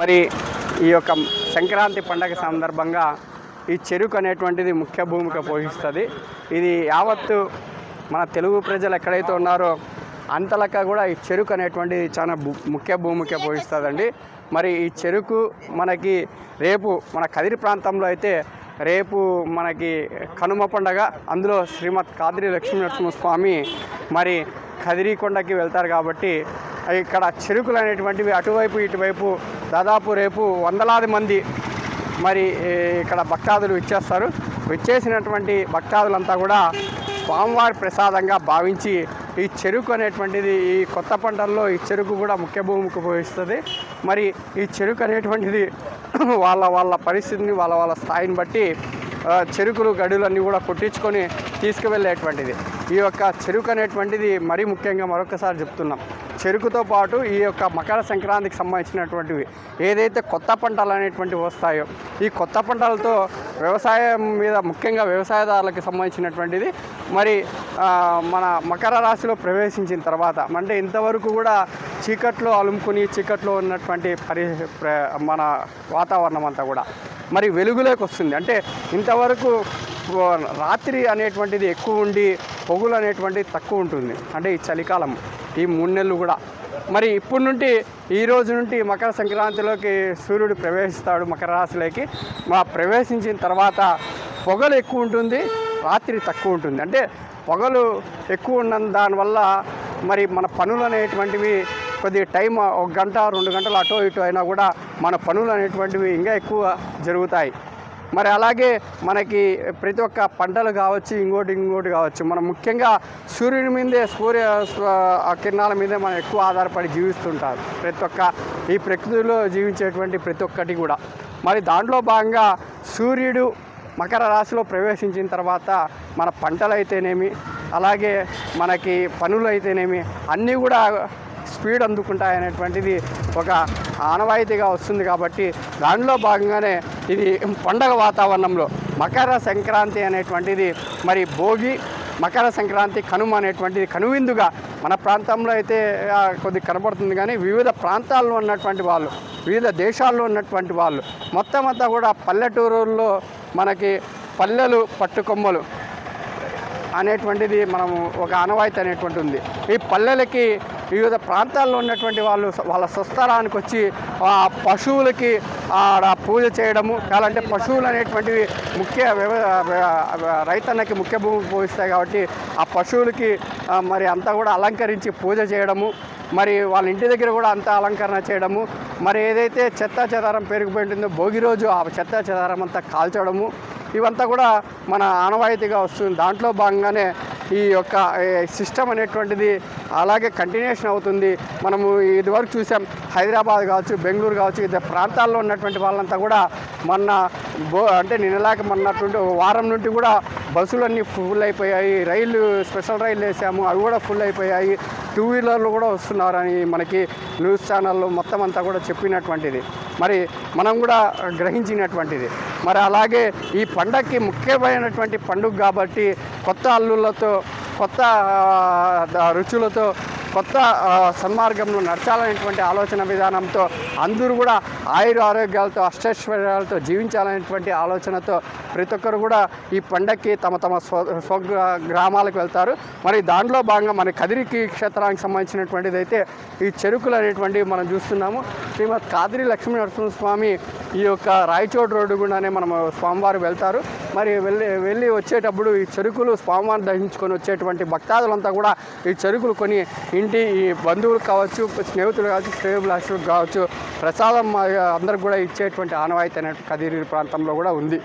మరి ఈ యొక్క సంక్రాంతి పండగ సందర్భంగా ఈ చెరుకు అనేటువంటిది ముఖ్య భూమిక పోషిస్తుంది. ఇది యావత్తు మన తెలుగు ప్రజలు ఎక్కడైతే ఉన్నారో అంతలక కూడా ఈ చెరుకు అనేటువంటిది చాలా ముఖ్య భూమిక పోషిస్తుందండి. మరి ఈ చెరుకు మనకి రేపు మన కదిరి ప్రాంతంలో అయితే రేపు మనకి కనుమ పండగ అందులో శ్రీమద్ కాదిరి లక్ష్మీ నరసింహస్వామి మరి కదిరికొండకి వెళ్తారు కాబట్టి ఇక్కడ చెరుకులు అనేటువంటివి అటువైపు ఇటువైపు దాదాపు రేపు వందలాది మంది మరి ఇక్కడ భక్తాదులు ఇచ్చేస్తారు విచ్చేసినటువంటి భక్తాదులంతా కూడా స్వామివారి ప్రసాదంగా భావించి ఈ చెరుకు అనేటువంటిది ఈ కొత్త పంటల్లో ఈ చెరుకు కూడా ముఖ్య భూమికి పోయిస్తుంది మరి ఈ చెరుకు అనేటువంటిది వాళ్ళ వాళ్ళ పరిస్థితిని వాళ్ళ వాళ్ళ స్థాయిని బట్టి చెరుకులు గడులన్నీ కూడా కొట్టించుకొని తీసుకువెళ్ళేటువంటిది. ఈ యొక్క చెరుకు అనేటువంటిది మరీ ముఖ్యంగా మరొకసారి చెప్తున్నాం. చెరుకుతో పాటు ఈ యొక్క మకర సంక్రాంతికి సంబంధించినటువంటివి ఏదైతే కొత్త పంటలు అనేటువంటివి వస్తాయో ఈ కొత్త పంటలతో వ్యవసాయం మీద ముఖ్యంగా వ్యవసాయదారులకు సంబంధించినటువంటిది మరి మన మకర రాశిలో ప్రవేశించిన తర్వాత అంటే ఇంతవరకు కూడా చీకట్లో అలుముకుని చీకట్లో ఉన్నటువంటి పరి ప్ర- మన వాతావరణం అంతా కూడా. మరి వెలుగులోకి వస్తుంది. అంటే ఇంతవరకు రాత్రి అనేటువంటిది ఎక్కువ ఉండి పొగులు అనేటువంటిది తక్కువ ఉంటుంది. అంటే ఈ చలికాలం ఈ మూడు నెలలు కూడా. మరి ఇప్పటి నుండి ఈ రోజు నుండి మకర సంక్రాంతిలోకి సూర్యుడు ప్రవేశిస్తాడు మకర రాశిలోకి. మా ప్రవేశించిన తర్వాత పొగలు ఎక్కువ ఉంటుంది రాత్రి తక్కువ ఉంటుంది. అంటే పొగలు ఎక్కువ ఉన్న దానివల్ల మరి మన పనులు అనేటువంటివి కొద్ది టైం ఒక గంట రెండు గంటలు అటో ఇటో అయినా కూడా మన పనులు అనేటువంటివి ఇంకా ఎక్కువ జరుగుతాయి. మరి అలాగే మనకి ప్రతి ఒక్క పంటలు కావచ్చు ఇంకోటి ఇంకోటి కావచ్చు మనం ముఖ్యంగా సూర్యుని మీదే సూర్య కిరణాల మీదే మనం ఎక్కువ ఆధారపడి జీవిస్తుంటారు ప్రతి ఒక్క ఈ ప్రకృతిలో జీవించేటువంటి ప్రతి ఒక్కటి కూడా. మరి దాంట్లో భాగంగా సూర్యుడు మకర రాశిలో ప్రవేశించిన తర్వాత మన పంటలు అయితేనేమి అలాగే మనకి పనులు అయితేనేమి అన్నీ కూడా స్పీడ్ అందుకుంటాయనేటువంటిది ఒక ఆనవాయితీగా వస్తుంది కాబట్టి దానిలో భాగంగానే ఇది పండగ వాతావరణంలో మకర సంక్రాంతి అనేటువంటిది మరి భోగి మకర సంక్రాంతి కనుమ అనేటువంటిది కనువిందుగా మన ప్రాంతంలో అయితే కొద్ది కనబడుతుంది కానీ వివిధ ప్రాంతాల్లో ఉన్నటువంటి వాళ్ళు వివిధ దేశాల్లో ఉన్నటువంటి వాళ్ళు మొత్తం అంతా కూడా పల్లెటూరుల్లో మనకి పల్లెలు పట్టుకొమ్మలు అనేటువంటిది మనము ఒక ఆనవాయితీ అనేటువంటి ఉంది. ఈ పల్లెలకి వివిధ ప్రాంతాల్లో ఉన్నటువంటి వాళ్ళు వాళ్ళ స్వస్థలానికి వచ్చి ఆ పశువులకి ఆడ పూజ చేయడము అలాంటి పశువులు అనేటువంటివి ముఖ్య వ్యవ రైతన్నకి ముఖ్య భూమి పోయిస్తాయి కాబట్టి ఆ పశువులకి మరి అంతా కూడా అలంకరించి పూజ చేయడము మరి వాళ్ళ ఇంటి దగ్గర కూడా అంతా అలంకరణ చేయడము మరి ఏదైతే చెత్త చెదారం పెరిగిపోయి ఉంటుందో భోగి రోజు ఆ చెత్త చెదారం అంతా కాల్చడము ఇవంతా కూడా మన ఆనవాయితీగా వస్తుంది. దాంట్లో భాగంగానే ఈ యొక్క సిస్టమ్ అనేటువంటిది అలాగే కంటిన్యూషన్ అవుతుంది. మనము ఇదివరకు చూసాం హైదరాబాద్ కావచ్చు బెంగళూరు కావచ్చు ఇతర ప్రాంతాల్లో ఉన్నటువంటి వాళ్ళంతా కూడా మొన్న బో అంటే నిన్నలాక మొన్నటువంటి వారం నుండి కూడా బస్సులన్నీ ఫుల్ అయిపోయాయి. రైళ్ళు స్పెషల్ రైళ్ళు వేసాము. అవి కూడా ఫుల్ అయిపోయాయి. టూ వీలర్లు కూడా వస్తున్నారని మనకి న్యూస్ ఛానల్లో మొత్తం అంతా కూడా చెప్పినటువంటిది. మరి మనం కూడా గ్రహించినటువంటిది. మరి అలాగే ఈ పండగకి ముఖ్యమైనటువంటి పండుగ కాబట్టి కొత్త అల్లుళ్ళతో కొత్త రుచులతో కొత్త సన్మార్గంలో నడచాలనేటువంటి ఆలోచన విధానంతో అందరూ కూడా ఆయుర ఆరోగ్యాలతో అష్టైశ్వర్యాలతో జీవించాలనేటువంటి ఆలోచనతో ప్రతి ఒక్కరు కూడా ఈ పండక్కి తమ తమ స్వ గ్రామాలకు వెళ్తారు. మరి దాంట్లో భాగంగా మన కదిరికి క్షేత్రానికి సంబంధించినటువంటిది అయితే ఈ చెరుకులు అనేటువంటివి మనం చూస్తున్నాము. శ్రీమద్ కాదిరి లక్ష్మీ నరసింహస్వామి ఈ యొక్క రాయచోటు రోడ్డు గుండానే మనం స్వామివారు వెళ్తారు. మరి వెళ్ళి వెళ్ళి వచ్చేటప్పుడు ఈ చెరుకులు స్వామివారిని దహించుకొని వచ్చేటువంటి భక్తాదులంతా కూడా ఈ చెరుకులు కొని ఇంటి ఈ బంధువులు కావచ్చు స్నేహితులు కావచ్చు శ్రేయభిలాషులకు కావచ్చు ప్రసాదం అందరికి కూడా ఇచ్చేటువంటి ఆనవాయితీ అనేటువంటి కదిరి ప్రాంతంలో కూడా ఉంది.